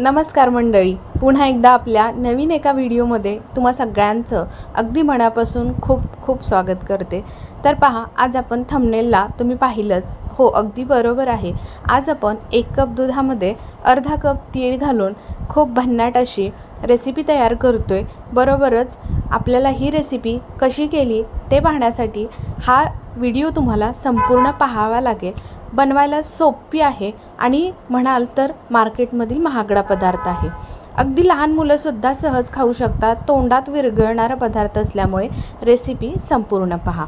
नमस्कार मंडळी. पुन्हा एकदा आपल्या नवीन एका व्हिडिओमध्ये तुम्हा सगळ्यांचं अगदी मनापासून खूप खूप स्वागत करते. तर पहा आज आपण थंबनेलला तुम्ही पाहिलंच. हो अगदी बरोबर आहे. आज आपण एक कप दुधामध्ये अर्धा कप तीळ घालून खूप भन्नाट अशी रेसिपी तयार करतो आहे बरोबरच आपल्याला ही रेसिपी कशी केली ते पाहण्यासाठी हा व्हिडिओ तुम्हाला संपूर्ण पाहावा लागेल. बनवायला सोपी आहे आणि म्हणाल तर मार्केटमधील महागडा पदार्थ आहे. अगदी लहान मुलंसुद्धा सहज खाऊ शकतात. तोंडात विरघळणारा पदार्थ असल्यामुळे रेसिपी संपूर्ण पहा.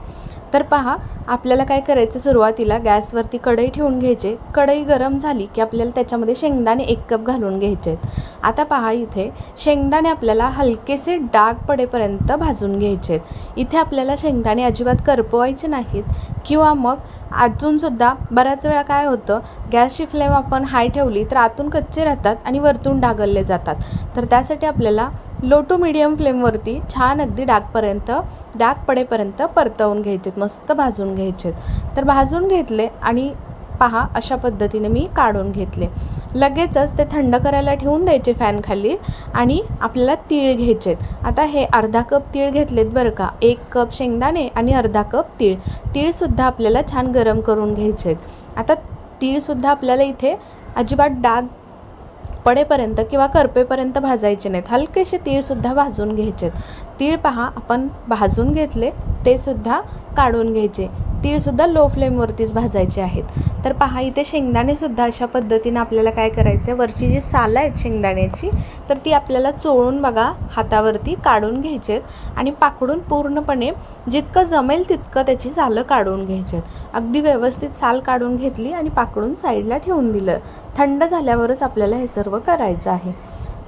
तर पहा आपल्याला काय करायचं सुरुवातीला? गॅसवरती कढई ठेवून घ्यायचे. कढई गरम झाली की आपल्याला त्याच्यामध्ये शेंगदाणे एक कप घालून घ्यायचे आहेत. आता पहा इथे शेंगदाणे आपल्याला हलकेसे डाग पडेपर्यंत भाजून घ्यायचे आहेत. इथे आपल्याला शेंगदाणे अजिबात करपवायचे नाहीत. किंवा मग आतूनसुद्धा बऱ्याच वेळा काय होतं गॅसची फ्लेम आपण हाय ठेवली तर आतून कच्चे राहतात आणि वरतून डागलले जातात. तर त्यासाठी आपल्याला लो टू मिडियम फ्लेमवरती छान अगदी डागपर्यंत डाग पडेपर्यंत परतवून घ्यायचेत मस्त भाजून घ्यायचेत. तर भाजून घेतले आणि पहा अशा पद्धतीने मी काढून घेतले. लगेचच ते थंड करायला ठेवून द्यायचे फॅनखाली आणि आपल्याला तीळ घ्यायचेत. आता हे अर्धा कप तीळ घेतलेत बरं का. एक कप शेंगदाणे आणि अर्धा कप तीळ. तीळसुद्धा आपल्याला छान गरम करून घ्यायचेत. आता तीळसुद्धा आपल्याला इथे अजिबात डाग पडेपर्यंत किंवा करपेपर्यंत भाजायचे नाहीत. हलकेसे तीळसुद्धा भाजून घ्यायचेत. तीळ पहा आपण भाजून घेतले ते सुद्धा काढून घ्यायचे. तीळसुद्धा लो फ्लेमवरतीच भाजायचे आहेत. तर पहा इथे शेंगदाणेसुद्धा अशा पद्धतीनं आपल्याला काय करायचं आहे वरची जी सालं आहेत शेंगदाण्याची तर ती आपल्याला चोळून बघा हातावरती काढून घ्यायचेत आणि पाकडून पूर्णपणे जितकं जमेल तितकं त्याची सालं काढून घ्यायचेत अगदी व्यवस्थित साल काढून घेतली आणि पाकडून साईडला ठेवून दिलं. थंड झाल्यावरच आपल्याला हे सर्व करायचं आहे.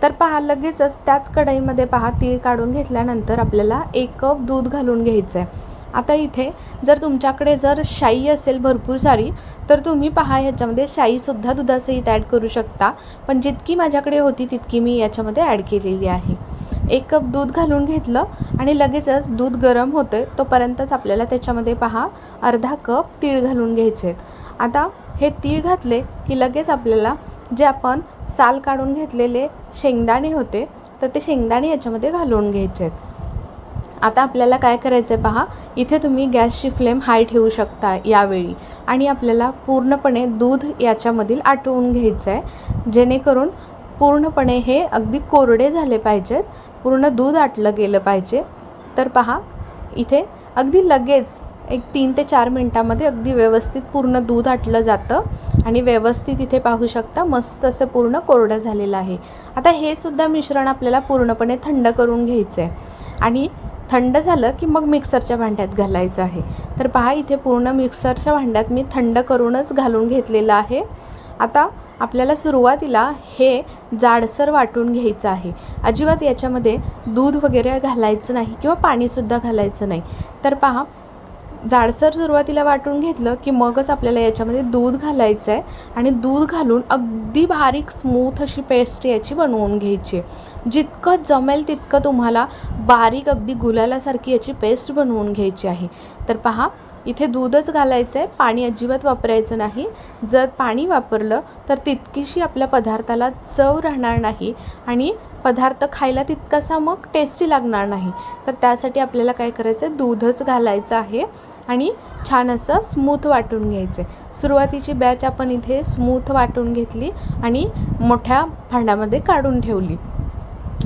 तर पहा लगेचच त्याच कढईमध्ये पहा तीळ काढून घेतल्यानंतर आपल्याला एक कप दूध घालून घ्यायचं आहे आता इथे जर तुमच्याकडे जर शाई असेल भरपूर सारी तर तुम्ही पहा ह्याच्यामध्ये शाईसुद्धा दुधासहित ॲड करू शकता. पण जितकी माझ्याकडे होती तितकी मी याच्यामध्ये ॲड केलेली आहे. एक कप दूध घालून घेतलं आणि लगेचच दूध गरम होतं आहे तोपर्यंतच आपल्याला त्याच्यामध्ये पहा अर्धा कप तीळ घालून घ्यायचे आहेत आता हे तीळ घातले की लगेच आपल्याला जे आपण साल काढून घेतलेले शेंगदाणे होते तर ते शेंगदाणे याच्यामध्ये घालून घ्यायचे आहेत. आता आपल्याला काय करायचं आहे पहा इथे तुम्ही गॅसची फ्लेम हाय ठेवू शकता यावेळी. आणि आपल्याला पूर्णपणे दूध याच्यामधील आटवून घ्यायचं आहे जेणेकरून पूर्णपणे हे अगदी कोरडे झाले पाहिजेत पूर्ण दूध आटलं गेलं पाहिजे. तर पहा इथे अगदी लगेच एक तीन ते चार मिनटामध्ये अगदी व्यवस्थित पूर्ण दूध आटलं जातं. आणि व्यवस्थित इथे पाहू शकता मस्त असं पूर्ण कोरडं झालेलं आहे. आता हे सुद्धा मिश्रण आपल्याला पूर्णपणे थंड करून घ्यायचं आहे आणि थंड झालं की मग मिक्सरच्या भांड्यात घालायचं आहे. तर पहा इथे पूर्ण मिक्सरच्या भांड्यात मी थंड करूनच घालून घेतलेलं आहे. आता आपल्याला सुरुवातीला हे जाडसर वाटून घ्यायचं आहे. अजिबात याच्यामध्ये दूध वगैरे घालायचं नाही किंवा पाणीसुद्धा घालायचं नाही. तर पहा जाडसर सुरुवातीला वाटून घेतलं की मगच आपल्याला याच्यामध्ये दूध घालायचं आहे आणि दूध घालून अगदी बारीक स्मूथ अशी पेस्ट याची बनवून घ्यायची आहे. जितकं जमेल तितकं तुम्हाला बारीक अगदी गुलालासारखी याची पेस्ट बनवून घ्यायची आहे. तर पहा इथे दूधच घालायचं आहे पाणी अजिबात वापरायचं नाही. जर पाणी वापरलं तर तितकीशी आपल्या पदार्थाला चव राहणार नाही आणि पदार्थ खायला तितकासा मग टेस्टी लागणार नाही. तर त्यासाठी आपल्याला काय करायचं आहे दूधच घालायचं आहे. आणि छान असं स्मूथ वाटून घ्यायचं. आहे सुरुवातीची बॅच आपण इथे स्मूथ वाटून घेतली आणि मोठ्या भांड्यामध्ये काढून ठेवली.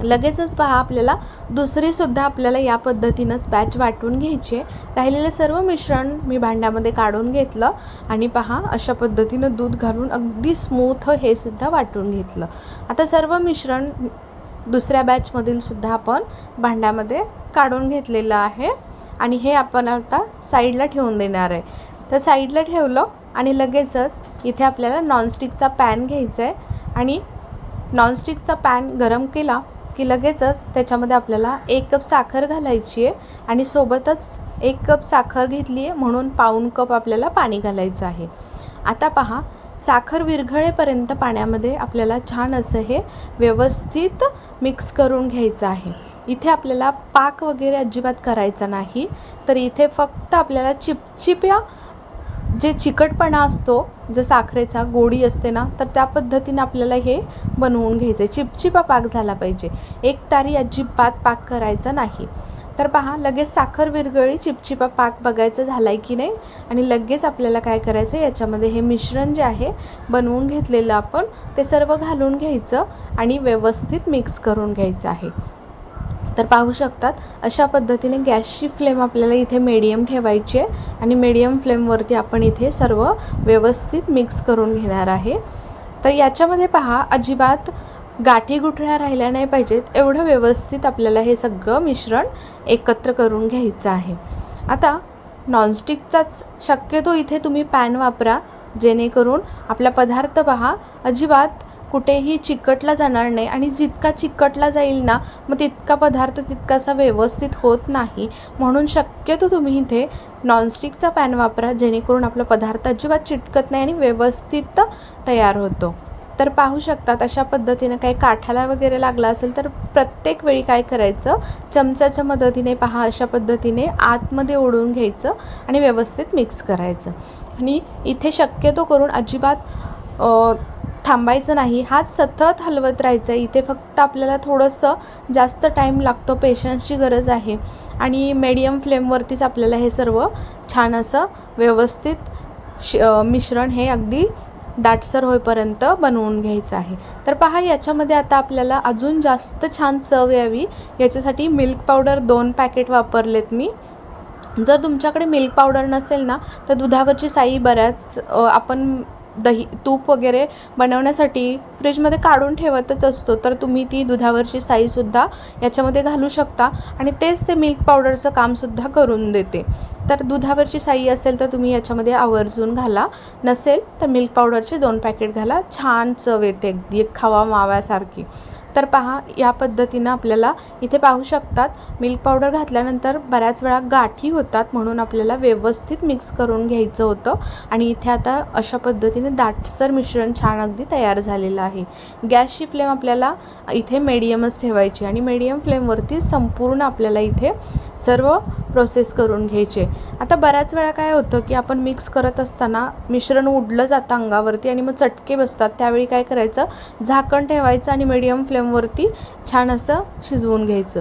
लगेचच पहा आपल्याला दुसरीसुद्धा आपल्याला या पद्धतीनंच बॅच वाटून घ्यायची आहे. राहिलेलं सर्व मिश्रण मी भांड्यामध्ये काढून घेतलं आणि पहा अशा पद्धतीनं दूध घालून अगदी स्मूथ हे सुद्धा वाटून घेतलं. आता सर्व मिश्रण दुसऱ्या बॅचमधील सुद्धा आपण भांड्यामध्ये काढून घेतलेलं आहे. आणि हे आपण आता साईडला ठेवून देणार आहे. तर साईडला ठेवलं आणि लगेचच इथे आपल्याला नॉनस्टिकचा पॅन घ्यायचा आहे. आणि नॉनस्टिकचा पॅन गरम केला की लगेचच त्याच्यामध्ये आपल्याला एक कप साखर घालायची आहे. आणि सोबतच एक कप साखर घेतली आहे म्हणून पाऊण कप आपल्याला पाणी घालायचं आहे. आता पहा साखर विरघळेपर्यंत पाण्यामध्ये आपल्याला छान असं हे व्यवस्थित मिक्स करून घ्यायचं आहे. इथे आपल्याला पाक वगैरे अजिबात करायचा नाही. तर इथे फक्त आपल्याला चिपचिप्या जे चिकटपणा असतो जर साखरेचा गोडी असते ना तर त्या पद्धतीने आपल्याला हे बनवून घ्यायचं आहे. चिपचिपा पाक झाला पाहिजे. एक तारी अजिबात पाक करायचा नाही. तर पहा लगेच साखर विरगळी चिपचिपा पाक बघायचं झाला आहे की नाही? आणि लगेच आपल्याला काय करायचं आहे याच्यामध्ये हे मिश्रण जे आहे बनवून घेतलेलं आपण ते सर्व घालून घ्यायचं आणि व्यवस्थित मिक्स करून घ्यायचं आहे. तर पाहू शकतात अशा पद्धतीने गॅसची फ्लेम आपल्याला इथे मीडियम ठेवायची आहे आणि मीडियम फ्लेमवरती आपण इथे सर्व व्यवस्थित मिक्स करून घेणार आहे. तर याच्यामध्ये पहा अजिबात गाठी गुठळ्या राहिल्या नाही पाहिजेत एवढं व्यवस्थित आपल्याला हे सगळं मिश्रण एकत्र करून घ्यायचं आहे. आता नॉनस्टिकचाच शक्यतो इथे तुम्ही पॅन वापरा जेणेकरून आपला पदार्थ पहा अजिबात कुठेही चिकटला जाणार नाही आणि जितका चिकटला जाईल ना मग तितका पदार्थ तितकासा व्यवस्थित होत नाही. म्हणून शक्यतो तुम्ही इथे नॉनस्टिकचा पॅन वापरा जेणेकरून आपला पदार्थ अजिबात चिटकत नाही आणि व्यवस्थित तयार होतो. तर पाहू शकतात अशा पद्धतीनं काही काठाला वगैरे लागला असेल तर प्रत्येक वेळी काय करायचं? चमच्याच्या मदतीने पहा अशा पद्धतीने आतमध्ये ओढून घ्यायचं आणि व्यवस्थित मिक्स करायचं. आणि इथे शक्यतो करून अजिबात थांबायचं नाही. हात सतत हलवत राहायचं आहे इथे फक्त आपल्याला थोडंसं जास्त टाईम लागतो पेशन्सची गरज आहे. आणि मीडियम फ्लेमवरतीच आपल्याला हे सर्व छान असं व्यवस्थित श मिश्रण हे अगदी दाटसर होईपर्यंत बनवून घ्यायचं आहे. तर पहा याच्यामध्ये आता आपल्याला अजून जास्त छान चव यावी. याच्यासाठी मिल्क पावडर दोन पॅकेट वापरलेत मी. जर तुमच्याकडे मिल्क पावडर नसेल ना तर दुधावरची साई बऱ्याच आपण दही तूप वगैरे बनवण्यासाठी फ्रीजमध्ये काढून ठेवतच असतो. तर तुम्ही ती दुधावरची साईसुद्धा याच्यामध्ये घालू शकता आणि तेच ते मिल्क पावडरचं कामसुद्धा करून देते. तर दुधावरची साई असेल तर तुम्ही याच्यामध्ये आवर्जून घाला. नसेल तर मिल्क पावडरचे दोन पॅकेट घाला. छान चव येते अगदी. एक खवा माव्यासारखी. तर पहा या पद्धतीनं आपल्याला इथे पाहू शकतात मिल्क पावडर घातल्यानंतर बऱ्याच वेळा गाठी होतात म्हणून आपल्याला व्यवस्थित मिक्स करून घ्यायचं होतं. आणि इथे आता अशा पद्धतीने दाटसर मिश्रण छान अगदी तयार झालेलं आहे. गॅसची फ्लेम आपल्याला इथे मीडियमच ठेवायची आणि मीडियम फ्लेमवरती संपूर्ण आपल्याला इथे सर्व प्रोसेस करून घ्यायचे. आता बऱ्याच वेळा काय होतं की आपण मिक्स करत असताना मिश्रण उडलं जातं अंगावरती आणि मग चटके बसतात. त्यावेळी काय करायचं? झाकण ठेवायचं आणि मीडियम फ्लेम फ्लेमवरती छान असं शिजवून घ्यायचं.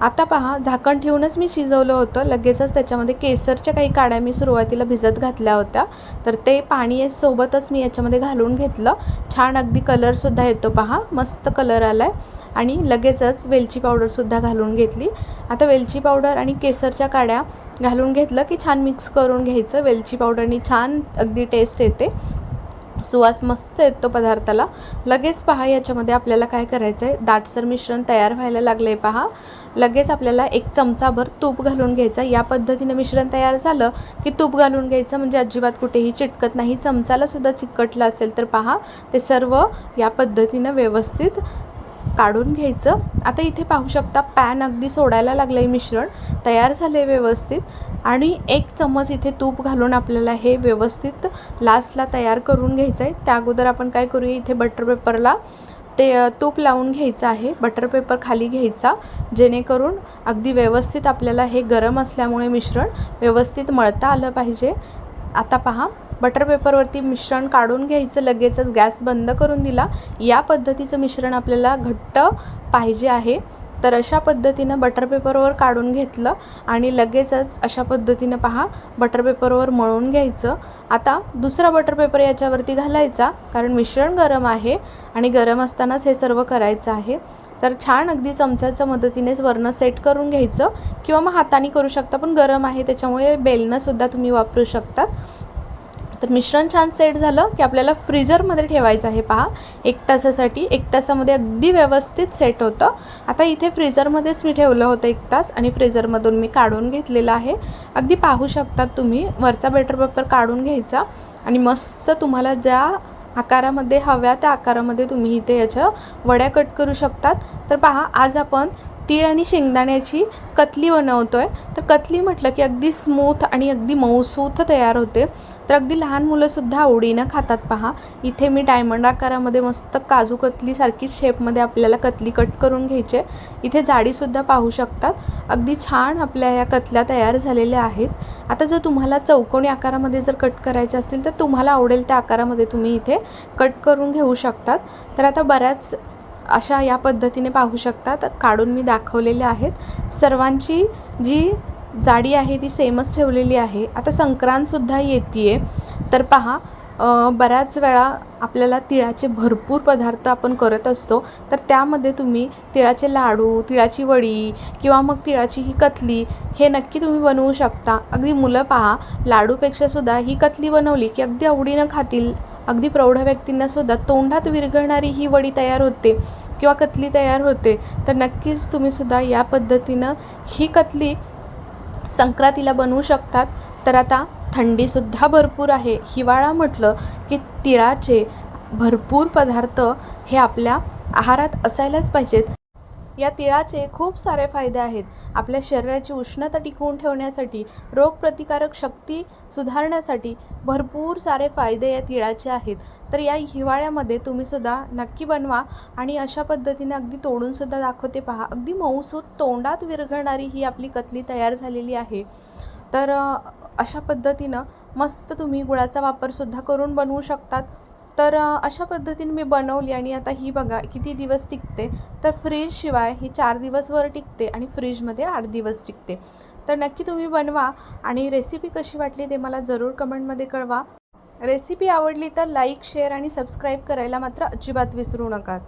आता पहा झाकण ठेवूनच मी शिजवलं होतं. लगेचच त्याच्यामध्ये केसरच्या काही काड्या मी सुरुवातीला भिजत घातल्या होत्या. तर ते पाणी सोबतच मी याच्यामध्ये घालून घेतलं. छान अगदी कलरसुद्धा येतो पहा. मस्त कलर आला आहे आणि लगेचच वेलची पावडरसुद्धा घालून घेतली. आता वेलची पावडर आणि केसरच्या काड्या घालून घेतलं की छान मिक्स करून घ्यायचं. वेलची पावडरनी छान अगदी टेस्ट येते. सुवास मस्त येतो पदार्थाला. लगेच पहा याच्यामध्ये आपल्याला काय करायचं आहे दाटसर मिश्रण तयार व्हायला लागलं आहे पहा. लगेच आपल्याला एक चमचाभर तूप घालून घ्यायचं. या पद्धतीनं मिश्रण तयार झालं की तूप घालून घ्यायचं. म्हणजे अजिबात कुठेही चिटकत नाही. चमचाला सुद्धा चिकटलं असेल तर पहा ते सर्व या पद्धतीनं व्यवस्थित काढून घ्यायचं. आता इथे पाहू शकता पॅन अगदी सोडायला लागलं आहे मिश्रण. तयार झालं आहे व्यवस्थित. आणि एक चम्मच इथे तूप घालून आपल्याला हे व्यवस्थित लास्टला तयार करून घ्यायचं आहे त्या अगोदर आपण काय करूया इथे बटर पेपरला ते तूप लावून घ्यायचं आहे. बटर पेपर खाली घ्यायचा जेणेकरून अगदी व्यवस्थित आपल्याला हे गरम असल्यामुळे मिश्रण व्यवस्थित मळता आलं पाहिजे. आता पहा बटर पेपरवरती मिश्रण काढून घ्यायचं लगेचच गॅस बंद करून दिला. या पद्धतीचं मिश्रण आपल्याला घट्ट पाहिजे आहे. तर अशा पद्धतीनं बटर पेपरवर काढून घेतलं आणि लगेचच अशा पद्धतीनं पहा बटर पेपरवर मळून घ्यायचं. आता दुसरा बटर पेपर याच्यावरती घालायचा कारण मिश्रण गरम आहे आणि गरम असतानाच हे सर्व करायचं आहे. तर छान अगदी चमच्याच्या मदतीनेच वर्ण सेट करून घ्यायचं किंवा मग हाताने करू शकता पण गरम आहे त्याच्यामुळे बेलनंसुद्धा तुम्ही वापरू शकतात तर मिश्रण छान सेट झालं की आपल्याला फ्रीजरमध्ये ठेवायचं आहे. पहा एक तासासाठी एक तासामध्ये अगदी व्यवस्थित सेट होतं. आता इथे फ्रीजरमध्येच मी ठेवलं होतं एक तास आणि फ्रीजरमधून मी काढून घेतलेलं आहे. अगदी पाहू शकतात तुम्ही वरचा बेटर पेपर काढून घ्यायचा आणि मस्त तुम्हाला ज्या आकारामध्ये हव्या त्या आकारामध्ये तुम्ही इथे याच्या वड्या कट करू शकतात. तर पहा आज आपण तीळ आणि शेंगदाण्याची कतली बनवतो आहे तर कतली म्हटलं की अगदी स्मूथ आणि अगदी मऊसूथ तयार होते. तर अगदी लहान मुलंसुद्धा आवडीनं खातात पहा. इथे मी डायमंड आकारामध्ये मस्त काजू कतलीसारखीच शेपमध्ये आपल्याला कतली कट करून घ्यायची. आहे इथे जाडीसुद्धा पाहू शकतात. अगदी छान आपल्या ह्या कतल्या तयार झालेल्या आहेत. आता जर तुम्हाला चौकोनी आकारामध्ये जर कट करायचे असतील तर तुम्हाला आवडेल त्या आकारामध्ये तुम्ही इथे कट करून घेऊ शकतात. तर आता बऱ्याच अशा या पद्धतीने पाहू शकतात काढून मी दाखवलेल्या आहेत. सर्वांची जी जाडी आहे ती सेमच ठेवलेली आहे. आता संक्रांतसुद्धा येते तर पहा बऱ्याच वेळा आपल्याला तिळाचे भरपूर पदार्थ आपण करत असतो. तर त्यामध्ये तुम्ही तिळाचे लाडू तिळाची वडी किंवा मग तिळाची ही कतली हे नक्की तुम्ही बनवू शकता. अगदी मुलं पहा लाडूपेक्षासुद्धा ही कतली बनवली की अगदी आवडीनं खातील. अगदी प्रौढ व्यक्तींनासुद्धा तोंडात विरघळणारी ही वडी तयार होते किंवा कतली तयार होते तर नक्कीच तुम्हीसुद्धा या पद्धतीनं ही कतली संक्रांतीला बनवू शकतात. तर आता थंडीसुद्धा भरपूर आहे. हिवाळा म्हटलं की तिळाचे भरपूर पदार्थ हे आपल्या आहारात असायलाच पाहिजेत. या तिळाचे खूप सारे फायदे आहेत. आपल्या शरीराची उष्णता टिकवून ठेवण्यासाठी रोगप्रतिकारक शक्ती सुधारण्यासाठी भरपूर सारे फायदे या तिळाचे आहेत. तर या हिवाळ्यामध्ये तुम्हीसुद्धा नक्की बनवा आणि अशा पद्धतीने अगदी तोडूनसुद्धा दाखवते पहा. अगदी मऊसूत तोंडात विरघळणारी ही आपली कतली तयार झालेली आहे. तर अशा पद्धतीनं मस्त तुम्ही गुळाचा वापरसुद्धा करून बनवू शकतात. तर अशा पद्धतीने मी बनवली आणि आता ही बघा किती दिवस टिकते. तर फ्रीजशिवाय ही चार दिवस वर टिकते आणि फ्रीजमध्ये आठ दिवस टिकते. तर नक्की तुम्ही बनवा आणि रेसिपी कशी वाटली ते मला जरूर कमेंटमध्ये कळवा. रेसिपी आवडली तर लाईक शेअर आणि सबस्क्राईब करायला मात्र अजिबात विसरू नका.